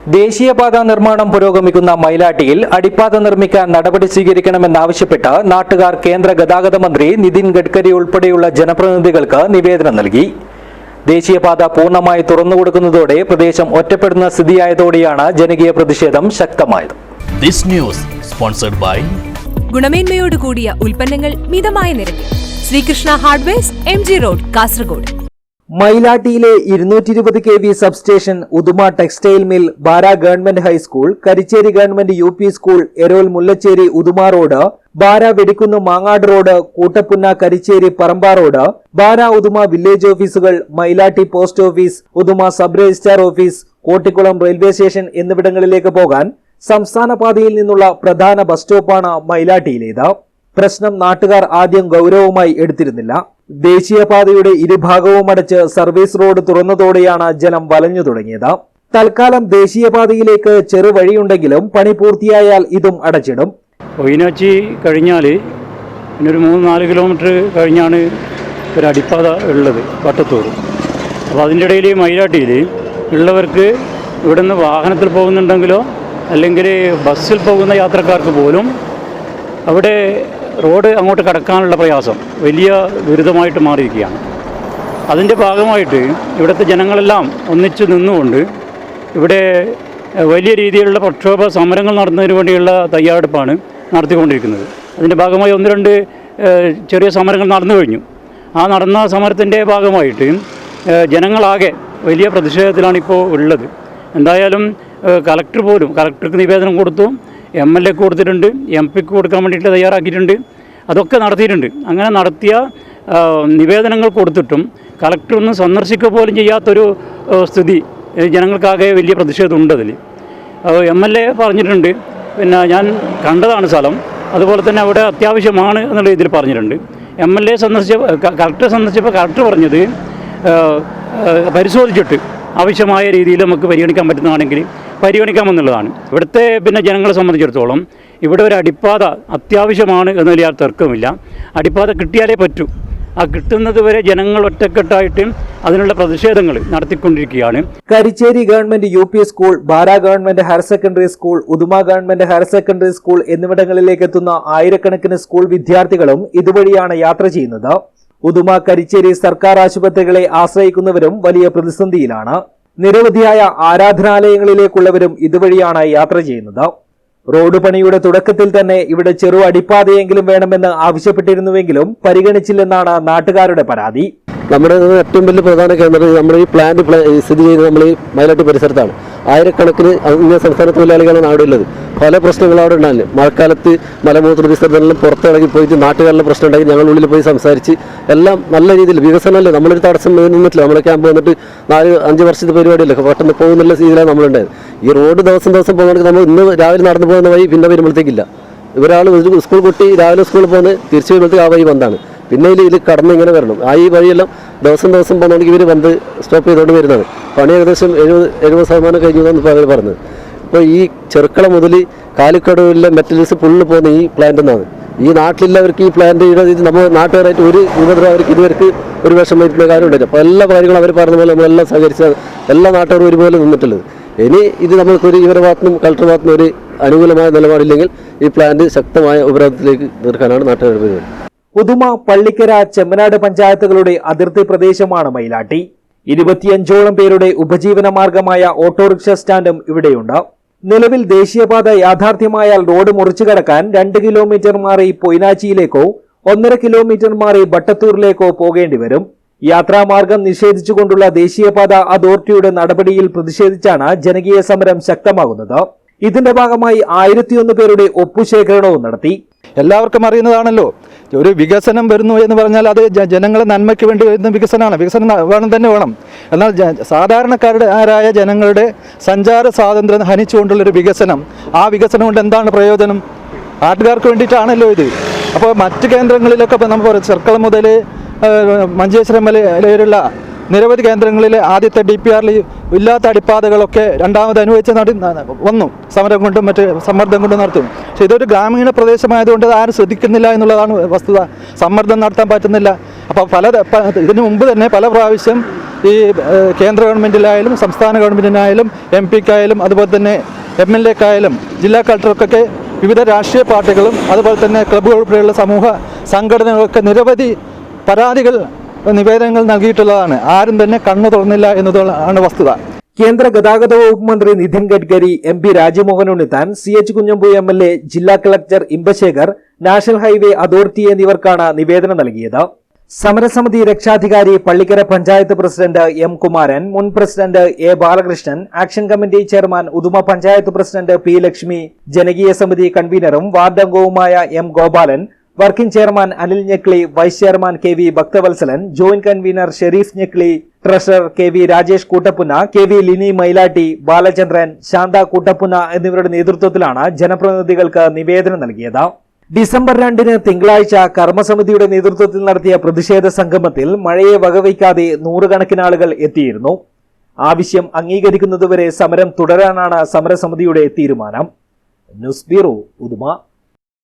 ദേശീയപാത നിർമ്മാണം പുരോഗമിക്കുന്ന മൈലാട്ടിയിൽ അടിപ്പാത നിർമ്മിക്കാൻ നടപടി സ്വീകരിക്കണമെന്നാവശ്യപ്പെട്ട് നാട്ടുകാർ കേന്ദ്ര ഗതാഗത മന്ത്രി നിതിൻ ഗഡ്കരി ഉൾപ്പെടെയുള്ള ജനപ്രതിനിധികൾക്ക് നിവേദനം നൽകി. ദേശീയപാത പൂർണമായി തുറന്നുകൊടുക്കുന്നതോടെ പ്രദേശം ഒറ്റപ്പെടുന്ന സ്ഥിതിയായതോടെയാണ് ജനകീയ പ്രതിഷേധം ശക്തമായത്. This news sponsored by ഗുണമേന്മയോട് കൂടിയ ഉൽപ്പന്നങ്ങൾ മിതമായ നിരക്കിൽ. Sreekrishna hardware M G road Kasaragod. മൈലാട്ടിയിലെ ഇരുന്നൂറ്റി ഇരുപത് K V substation Uduma textile mill Bara government high school Karichery government U P school Erol Mullachery Uduma road Bara Vedikunnu Mangad road Koottappunna Karichery Paramba road Bara Uduma village ഓഫീസുകൾ Mylatty post office Uduma sub registrar office Kottikulam railway station എന്നിവിടങ്ങളിലേക്ക് പോകാൻ സംസ്ഥാന പാതയിൽ നിന്നുള്ള പ്രധാന bus സ്റ്റോപ്പാണ് മൈലാട്ടിയിലേത്. പ്രശ്നം നാട്ടുകാർ ആദ്യം ഗൗരവമായി എടുത്തിരുന്നില്ല. ദേശീയപാതയുടെ ഇരുഭാഗവും അടച്ച് സർവീസ് റോഡ് തുറന്നതോടെയാണ് ജലം വലഞ്ഞു തുടങ്ങിയത്. തൽക്കാലം ദേശീയപാതയിലേക്ക് ചെറുവഴിയുണ്ടെങ്കിലും പണി പൂർത്തിയായാൽ ഇതും അടച്ചിടും. ഒയിനാച്ചി കഴിഞ്ഞാൽ പിന്നെ ഒരു മൂന്ന് നാല് കിലോമീറ്റർ കഴിഞ്ഞാണ് ഒരു അടിപ്പാത ഉള്ളത് വട്ടത്തൂർ അപ്പോൾ അതിന്റെ ഇടയിൽ മൈലാട്ടിയിൽ ഉള്ളവർക്ക് ഇവിടുന്ന് വാഹനത്തിൽ പോകുന്നുണ്ടെങ്കിലോ അല്ലെങ്കിൽ ബസ്സിൽ പോകുന്ന യാത്രക്കാർക്ക് പോലും അവിടെ റോഡ് അങ്ങോട്ട് കടക്കാനുള്ള പ്രയാസം വലിയ ദുരിതമായിട്ട് മാറിയിരിക്കുകയാണ്. അതിന്റെ ഭാഗമായിട്ട് ഇവിടുത്തെ ജനങ്ങളെല്ലാം ഒന്നിച്ചു നിന്നുകൊണ്ട് ഇവിടെ വലിയ രീതിയിലുള്ള പ്രക്ഷോഭ സമരങ്ങൾ നടത്തുന്നതിന് വേണ്ടിയുള്ള തയ്യാറെടുപ്പാണ് നടത്തിക്കൊണ്ടിരിക്കുന്നത്. അതിന്റെ ഭാഗമായി ഒന്ന് രണ്ട് ചെറിയ സമരങ്ങൾ നടന്നു കഴിഞ്ഞു. ആ നടന്ന സമരത്തിന്റെ ഭാഗമായിട്ട് ജനങ്ങളാകെ വലിയ പ്രതിഷേധത്തിലാണ് ഇപ്പോൾ ഉള്ളത്. എന്തായാലും കളക്ടർ പോലും കലക്ടർക്ക് നിവേദനം കൊടുത്തു. എം എൽ എക്ക് കൊടുത്തിട്ടുണ്ട് എം പിക്ക് കൊടുക്കാൻ വേണ്ടിയിട്ട് തയ്യാറാക്കിയിട്ടുണ്ട് അതൊക്കെ നടത്തിയിട്ടുണ്ട്. അങ്ങനെ നടത്തിയ നിവേദനങ്ങൾ കൊടുത്തിട്ടും കളക്ടർ ഒന്ന് സന്ദർശിക്കുക പോലും ചെയ്യാത്തൊരു സ്ഥിതി ജനങ്ങൾക്കാകെ വലിയ പ്രതിഷേധമുണ്ട് അതിൽ എം എൽ എ പറഞ്ഞിട്ടുണ്ട് പിന്നെ ഞാൻ കണ്ടതാണ് സ്ഥലം. അതുപോലെ തന്നെ അവിടെ അത്യാവശ്യമാണ് എന്നുള്ള രീതിയിൽ പറഞ്ഞിട്ടുണ്ട്. എം എൽ എ സന്ദർശിച്ച കളക്ടറെ സന്ദർശിച്ചപ്പോൾ കളക്ടർ പറഞ്ഞത് പരിശോധിച്ചിട്ട് ആവശ്യമായ രീതിയിൽ നമുക്ക് പരിഗണിക്കാൻ പറ്റുന്നതാണെങ്കിൽ പരിഗണിക്കാമെന്നുള്ളതാണ്. ഇവിടുത്തെ പിന്നെ ജനങ്ങളെ സംബന്ധിച്ചിടത്തോളം ഇവിടെ ഒരു അടിപ്പാത അത്യാവശ്യമാണ് എന്നതിൽ യാതൊരു തർക്കമില്ല അടിപ്പാത കിട്ടിയാലേ പറ്റൂ. ആ കിട്ടുന്നത് വരെ ജനങ്ങൾ ഒറ്റക്കെട്ടായിട്ട് അതിനുള്ള പ്രതിഷേധങ്ങൾ നടത്തിക്കൊണ്ടിരിക്കുകയാണ്. Karichery government U P school Bara government higher secondary school Uduma government higher secondary school എന്നിവിടങ്ങളിലേക്ക് എത്തുന്ന ആയിരക്കണക്കിന് സ്കൂൾ വിദ്യാർത്ഥികളും ഇതുവഴിയാണ് യാത്ര ചെയ്യുന്നത്. ഉദുമ കരിച്ചേരി സർക്കാർ ആശുപത്രികളെ ആശ്രയിക്കുന്നവരും വലിയ പ്രതിസന്ധിയിലാണ്. നിരവധിയായ ആരാധനാലയങ്ങളിലേക്കുള്ളവരും ഇതുവഴിയാണ് യാത്ര ചെയ്യുന്നത്. റോഡ് പണിയുടെ തുടക്കത്തിൽ തന്നെ ഇവിടെ ചെറു അടിപ്പാതയെങ്കിലും വേണമെന്ന് ആവശ്യപ്പെട്ടിരുന്നുവെങ്കിലും പരിഗണിച്ചില്ലെന്നാണ് നാട്ടുകാരുടെ പരാതി. നമ്മുടെ ഏറ്റവും വലിയ പ്രധാന കേന്ദ്രം നമ്മുടെ ഈ പ്ലാന്റ് സ്ഥിതി ചെയ്യുന്നത് നമ്മൾ ഈ മയിലാട്ടി പരിസരത്താണ്. ആയിരക്കണക്കിന് അന്യ സംസ്ഥാന തൊഴിലാളികളാണ് അവിടെ ഉള്ളത്. പല പ്രശ്നങ്ങളും അവിടെ ഉണ്ടായിരുന്നു മഴക്കാലത്ത് മലമൂത്ര വിസർജനം പുറത്തിറങ്ങി പോയിട്ട് നാട്ടുകാരുടെ പ്രശ്നം ഉണ്ടെങ്കിൽ ഞങ്ങൾ ഉള്ളിൽ പോയി സംസാരിച്ച് എല്ലാം നല്ല രീതിയിൽ വികസനമല്ലേ? നമ്മളൊരു തടസ്സം നിന്നിട്ടില്ല. നമ്മളെ ക്യാമ്പ് വന്നിട്ട് നാല് അഞ്ച് വർഷത്തെ പരിപാടിയല്ലേ? പെട്ടെന്ന് പോകുന്നുള്ള രീതിയിലാണ് നമ്മളുണ്ടായത്. ഈ റോഡ് ദിവസം ദിവസം പോകുന്നത് നമ്മൾ ഇന്ന് രാവിലെ നടന്നു പോകുന്ന വഴി പിന്നെ വരുമ്പോഴത്തേക്കില്ല. ഒരാൾ ഒരു സ്കൂൾ കുട്ടി രാവിലെ സ്കൂളിൽ പോകുന്നത് തിരിച്ചു വരുമ്പോഴത്തേക്ക് ആ വഴി വന്നാണ്. പിന്നെ ഇതിൽ കടന്ന് ഇങ്ങനെ വരണം. ആ ഈ വഴിയെല്ലാം ദിവസം ദിവസം പോകുന്നുണ്ടെങ്കിൽ ഇവർ വന്ന് സ്റ്റോപ്പ് ചെയ്തുകൊണ്ട് വരുന്നതാണ്. പണി ഏകദേശം എഴുപത് എഴുപത് ശതമാനം കഴിഞ്ഞു എന്ന് അവർ പറഞ്ഞത്. ഇപ്പോൾ ഈ ചെറുക്കള മുതൽ കാലിക്കടവിലെ മെറ്റൽസ് ഫുള്ള് പോകുന്ന ഈ പ്ലാന്റ് എന്നാണ്. ഈ നാട്ടിലുള്ളവർക്ക് ഈ പ്ലാന്റ് ഇത് നമ്മൾ നാട്ടുകാരായിട്ട് ഒരു ഉപദ്രവം അവർക്ക് ഇതുവർക്ക് ഒരു വിഷം വരുന്ന കാര്യം ഉണ്ടായില്ല അപ്പോൾ എല്ലാ കാര്യങ്ങളും അവർ പറഞ്ഞ പോലെ നമ്മളെല്ലാം സഹകരിച്ച എല്ലാ നാട്ടുകാരും ഒരുപോലെ നിന്നിട്ടുള്ളത്. ഇനി ഇത് നമ്മൾക്കൊരു ഇവരുടെ ഭാഗത്തുനിന്നും കളക്ടർ ഭാഗത്തുനിന്നും ഒരു അനുകൂലമായ നിലപാടില്ലെങ്കിൽ ഈ പ്ലാന്റ് ശക്തമായ ഉപരോധത്തിലേക്ക് തീർക്കാനാണ് നാട്ടുകാർ പരിപാടി. പുതുമ പള്ളിക്കര ചെമ്മനാട് പഞ്ചായത്തുകളുടെ അതിർത്തി പ്രദേശമാണ് മയിലാട്ടി. ഇരുപത്തിയഞ്ചോളം പേരുടെ ഉപജീവന മാർഗമായ ഓട്ടോറിക്ഷ സ്റ്റാൻഡും ഇവിടെയുണ്ട്. നിലവിൽ ദേശീയപാത യാഥാർത്ഥ്യമായാൽ റോഡ് മുറിച്ചു കടക്കാൻ രണ്ട് കിലോമീറ്റർ മാറി പൊയ്നാച്ചിയിലേക്കോ ഒന്നര കിലോമീറ്റർ മാറി ബട്ടത്തൂരിലേക്കോ പോകേണ്ടി വരും. യാത്രാമാർഗം നിഷേധിച്ചുകൊണ്ടുള്ള ദേശീയപാത അതോറിറ്റിയുടെ നടപടിയിൽ പ്രതിഷേധിച്ചാണ് ജനകീയ സമരം ശക്തമാകുന്നത്. ഇതിന്റെ ഭാഗമായി ആയിരത്തിയൊന്ന് പേരുടെ ഒപ്പുശേഖരണവും നടത്തി. എല്ലാവർക്കും അറിയുന്നതാണല്ലോ ഒരു വികസനം വരുന്നു എന്ന് പറഞ്ഞാൽ അത് ജനങ്ങളെ നന്മയ്ക്ക് വേണ്ടി വരുന്ന വികസനമാണ്. വികസനം വേണം തന്നെ വേണം. എന്നാൽ സാധാരണക്കാരുടെ ആരായ ജനങ്ങളുടെ സഞ്ചാര സ്വാതന്ത്ര്യം ഹനിച്ചുകൊണ്ടുള്ളൊരു വികസനം. ആ വികസനം കൊണ്ട് എന്താണ് പ്രയോജനം? നാട്ടുകാർക്ക് വേണ്ടിയിട്ടാണല്ലോ ഇത്. അപ്പോൾ മറ്റ് കേന്ദ്രങ്ങളിലൊക്കെ ഇപ്പോൾ നമ്മൾ ചെർക്കളം മുതൽ മഞ്ചേശ്വരം വരെ വരെയുള്ള നിരവധി കേന്ദ്രങ്ങളിൽ ആദ്യത്തെ ഡി പി ആറിൽ ഇല്ലാത്ത അടിപ്പാതകളൊക്കെ രണ്ടാമത് അനുവദിച്ച നട വന്നു. സമരം കൊണ്ടും മറ്റ് സമ്മർദ്ദം കൊണ്ടും നടത്തും. പക്ഷേ ഇതൊരു ഗ്രാമീണ പ്രദേശമായതുകൊണ്ട് അത് ആരും ശ്രദ്ധിക്കുന്നില്ല എന്നുള്ളതാണ് വസ്തുത. സമ്മർദ്ദം നടത്താൻ പറ്റുന്നില്ല. അപ്പോൾ പല ഇതിനു മുമ്പ് തന്നെ പല പ്രാവശ്യം ഈ കേന്ദ്ര ഗവൺമെന്റിലായാലും സംസ്ഥാന ഗവൺമെന്റിനായാലും എം പിക്കായാലും അതുപോലെ തന്നെ എം എൽ എക്കായാലും ജില്ലാ കളക്ടർക്കൊക്കെ വിവിധ രാഷ്ട്രീയ പാർട്ടികളും അതുപോലെ തന്നെ ക്ലബ്ബുകൾ ഉൾപ്പെടെയുള്ള സമൂഹ സംഘടനകളൊക്കെ നിരവധി പരാതികൾ നിവേദനങ്ങൾ നൽകിയിട്ടുള്ളതാണ്. ആരും തന്നെ കണ്ണു തുറന്നില്ല എന്നതാണ് വസ്തുത. കേന്ദ്ര ഗതാഗത വകുപ്പ് മന്ത്രി Nitin Gadkari M P Rajmohan Unnithan C H Kunhambu M L A ജില്ലാ collector Inbasekar national highway authority എന്നിവർക്കാണ് നിവേദനം നൽകിയത്. സമരസമിതി രക്ഷാധികാരി പള്ളിക്കര പഞ്ചായത്ത് പ്രസിഡന്റ് എം കുമാരൻ മുൻ president A Balakrishnan action committee chairman Uduma panchayat president P Lakshmi ജനകീയ സമിതി കൺവീനറും വാർഡംഗവുമായ M Gopalan working chairman Anil Njekli vice chairman K V Bhakthavalsalan joint convener Sherif Njekli treasurer K V Rajesh Koottappunna K V Lini Mylatty Balachandran Shantha Koottappunna എന്നിവരുടെ നേതൃത്വത്തിലാണ് ജനപ്രതിനിധികൾക്ക് നിവേദനം നൽകിയത്. December രണ്ടിന് തിങ്കളാഴ്ച കർമ്മസമിതിയുടെ നേതൃത്വത്തിൽ നടത്തിയ പ്രതിഷേധ സംഗമത്തിൽ മഴയെ വകവയ്ക്കാതെ നൂറുകണക്കിന് ആളുകൾ എത്തിയിരുന്നു. ആവശ്യം അംഗീകരിക്കുന്നതുവരെ സമരം തുടരാനാണ് സമരസമിതിയുടെ തീരുമാനം. News bureau Uduma.